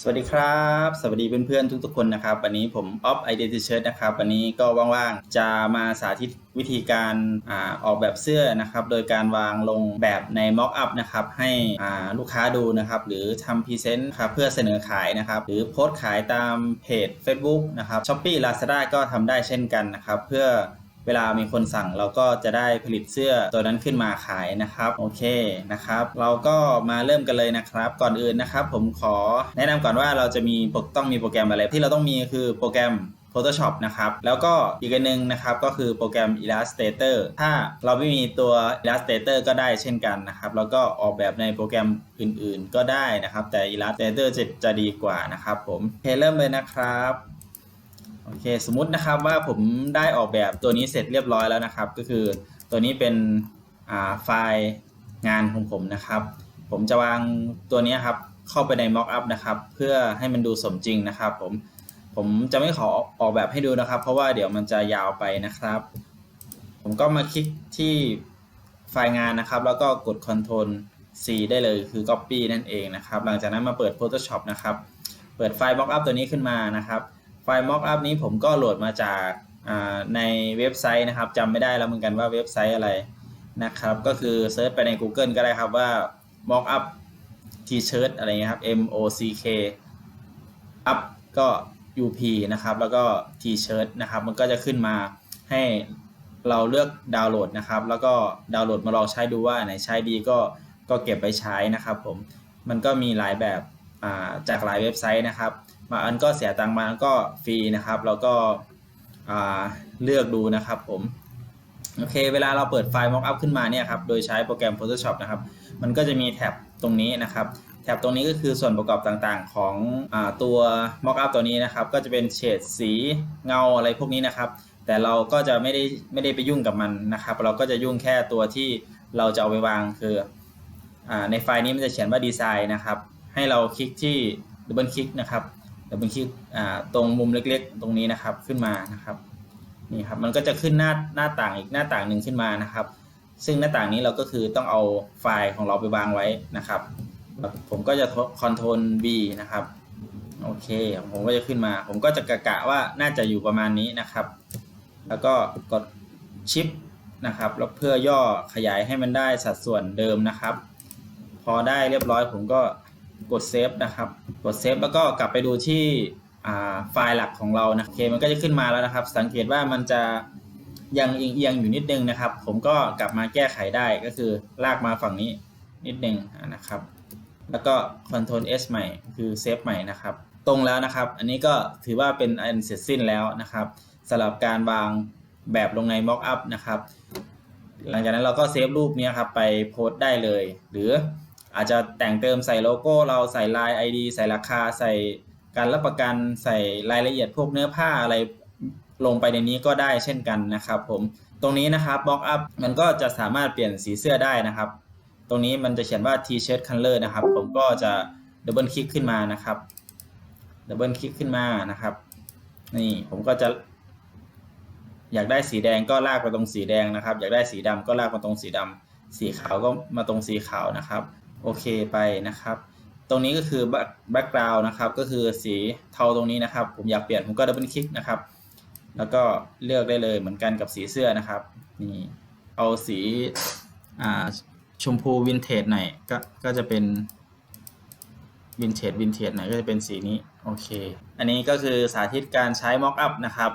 สวัสดีครับ สวัสดีเพื่อนๆทุกๆคนนะครับ วันนี้ผมออฟไอเดนติเชิร์นะครับ วันนี้ก็ว่างๆ จะมาสาธิตวิธีการอออกแบบเสื้อนะครับ โดยการวางลงแบบใน Mock Up นะครับ ให้ลูกค้าดูนะครับ หรือทำพรีเซนต์ครับเพื่อเสนอขายนะครับ หรือโพสต์ขายตามเพจ Facebook นะครับ Shopee Lazada ก็ทำได้เช่นกันนะครับ เพื่อ เวลามีคนสั่งเราก็จะได้ผลิตเสื้อตัวนั้นขึ้นมาขายนะครับโอเคนะครับ เราก็มาเริ่มกันเลยนะครับ ก่อนอื่นนะครับ ผมขอแนะนำก่อนว่าเราจะมีต้องมีโปรแกรมอะไรที่เราต้องมีคือโปรแกรม Photoshop นะครับ แล้วก็อีกอันหนึงนะครับก็คือโปรแกรม Illustrator ถ้าเราไม่มีตัว Illustrator ก็ได้เช่นกันนะครับ แล้วก็ออกแบบในโปรแกรมอื่นๆ ก็ได้นะครับ แต่ Illustrator จะจะดีกว่านะครับผมโอเคเริ่มเลยนะครับ โอเค สมมุตินะครับว่าผมได้ออกแบบตัวนี้เสร็จเรียบร้อยแล้วนะครับ ก็คือตัวนี้เป็นไฟล์งานของผมนะครับ ผมจะวางตัวนี้ครับเข้าไปใน Mockup นะครับ เพื่อให้มันดูสมจริงนะครับ ผมผมจะไม่ขอออกแบบให้ดูนะครับ เพราะว่าเดี๋ยวมันจะยาวไปนะครับ ผมก็มาคลิกที่ไฟล์งานนะครับ แล้วก็กด Ctrl C ได้เลยคือ Copy นั่นเองนะครับ หลังจากนั้นมาเปิด Photoshop นะครับ เปิดไฟล์ Mockup ตัวนี้ขึ้นมานะครับ ไฟล์ Mockup นี้ผมก็โหลดมาจากในเว็บไซต์นะครับจำไม่ได้แล้วเหมือนกันว่าเว็บไซต์อะไรนะครับ ก็คือเซิร์ชไปใน Google ก็ได้ครับว่า Mockup T-shirt อะไรเงี้ยครับ M O C K up ก็ U P นะครับ แล้วก็ T-shirt นะครับ มันก็จะขึ้นมาให้เราเลือกดาวน์โหลดนะครับ แล้วก็ดาวน์โหลดมาลองใช้ดูว่าไหนใช้ดีก็ก็เก็บไปใช้นะครับผม มันก็มีหลายแบบาจากหลายเว็บไซต์นะครับ บางอันก็เสียตังค์บางอันก็ฟรีนะครับแล้วก็เลือกดูนะครับผมโอเค เวลาเราเปิดไฟล์ Mockup ขึ้นมาเนี่ยครับโดยใช้โปรแกรม Photoshop นะครับ มันก็จะมีแท็บตรงนี้นะครับแท็บตรงนี้ก็คือส่วนประกอบต่างๆของอตัว Mockup ตัวนี้นะครับ ก็จะเป็นเฉดสีเงาอะไรพวกนี้นะครับ แต่เราก็จะไม่ได้ไม่ได้ไปยุ่งกับมันนะครับ เราก็จะยุ่งแค่ตัวที่เราจะเอาไปวางคืออในไฟล์นี้มันจะเขียนว่าดีไซน์นะครับ ให้เราคลิกที่ดับเบิลคลิกนะครับ ดับเบิลคลิกอ่าตรงมุมเล็กๆ ตรงนี้นะครับขึ้นมานะครับนี่ครับมันก็จะขึ้นหน้าหน้าต่างอีกหน้าต่างหนึ่งขึ้นมานะครับ ซึ่งหน้าต่างนี้เราก็คือต้องเอาไฟล์ของเราไปวางไว้นะครับ ผมก็จะ Ctrl V นะครับโอเค ผมก็จะขึ้นมา ผมก็จะกะกะว่าน่าจะอยู่ประมาณนี้นะครับ แล้วก็กดชิปนะครับ แล้วเพื่อย่อขยายให้มันได้สัดส่วนเดิมนะครับ พอได้เรียบร้อยผมก็ กดเซฟนะครับ กดเซฟแล้วก็กลับไปดูที่ไฟล์หลักของเรานะโอเคมันก็จะขึ้นมาแล้วนะครับ สังเกตว่ามันจะยังเอียงๆอยู่นิดนึงนะครับ ผมก็กลับมาแก้ไขได้ก็คือลากมาฝั่งนี้นิดนึงนะครับ แล้วก็ Ctrl S ใหม่คือเซฟใหม่นะครับ ตรงแล้วนะครับ อันนี้ก็ถือว่าเป็นอันเสร็จสิ้นแล้วนะครับสำหรับการวางแบบลงใน Mockup นะครับ หลังจากนั้นเราก็เซฟรูปนี้ครับไปโพสต์ได้เลย หรือ อาจจะแต่งเติมใส่โลโก้เราใส่ลาย ID ใส่ราคาใส่การรับประกันใส่รายละเอียดพวกเนื้อผ้าอะไรลงไปในนี้ก็ได้เช่นกันนะครับผมตรงนี้นะครับ Mock Up มันก็จะสามารถเปลี่ยนสีเสื้อได้นะครับ ตรงนี้มันจะเขียนว่า T-shirt color นะครับ ผมก็จะดับเบิลคลิกขึ้นมานะครับดับเบิลคลิกขึ้นมานะครับ นี่ผมก็จะอยากได้สีแดงก็ลากไปตรงสีแดงนะครับ อยากได้สีดำก็ลากมาตรงสีดำสีขาวก็มาตรงสีขาวนะครับ โอเคไปนะครับ ตรงนี้ก็คือ background นะครับ ก็คือสีเทาตรงนี้นะครับ ผมอยากเปลี่ยนผมก็ดับเบิลคลิกนะครับ แล้วก็เลือกได้เลยเหมือนกันกับสีเสื้อนะครับ นี่เอาสีอ่าชมพูวินเทจหน่อยก็ก็จะเป็นวินเทจวินเทจหน่อยก็จะเป็นสีนี้ โอเค อันนี้ก็คือสาธิตการใช้ Mock Up นะครับ